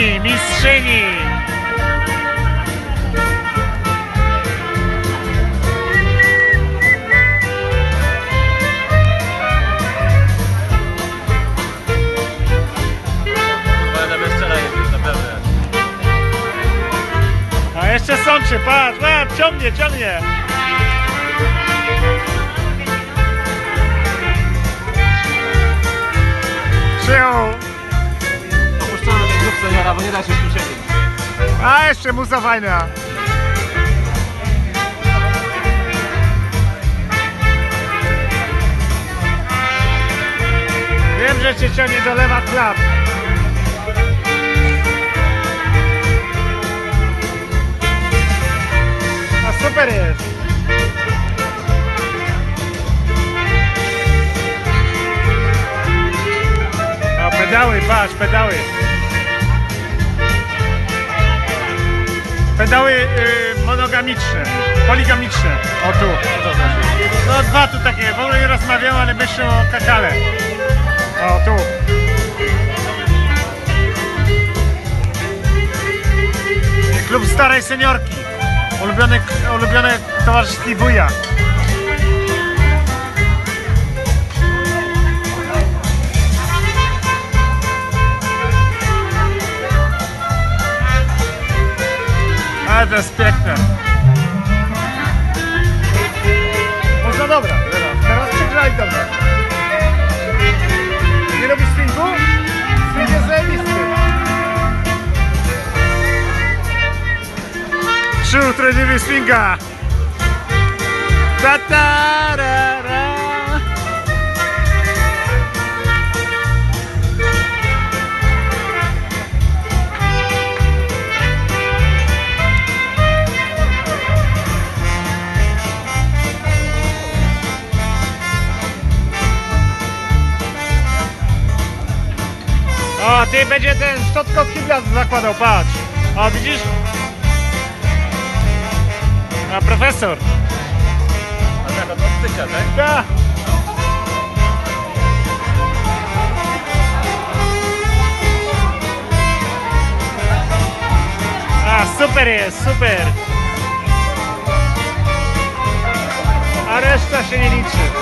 mistrzyni! Naprawdę. A jeszcze sączy, patrz, patrz, ciągnie, ciągnie. Przyjął. Seniora, bo nie da się tu siedzieć. A jeszcze muza fajna. Wiem, że cię ciągnie do lewa klap. A super jest. A pedały, patrz, pedały. Pedały y, monogamiczne, poligamiczne. O tu. No dwa tu takie, w ogóle nie rozmawiamy, ale myślę o kakale. O tu. Klub starej seniorki. Ulubione, ulubione towarzystwo wuja. Ale. Można dobra, teraz, przegraj dobrze. Nie robisz swingu? Swing jest zajebisty. Trzy utrudniły swinga. Ta O, ty będzie ten Szczotkowski gwiazd zakładał, patrz. O, widzisz? A profesor. A tak od odstycia, tak? Da. A, super jest, super. A reszta się nie liczy.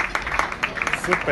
Super.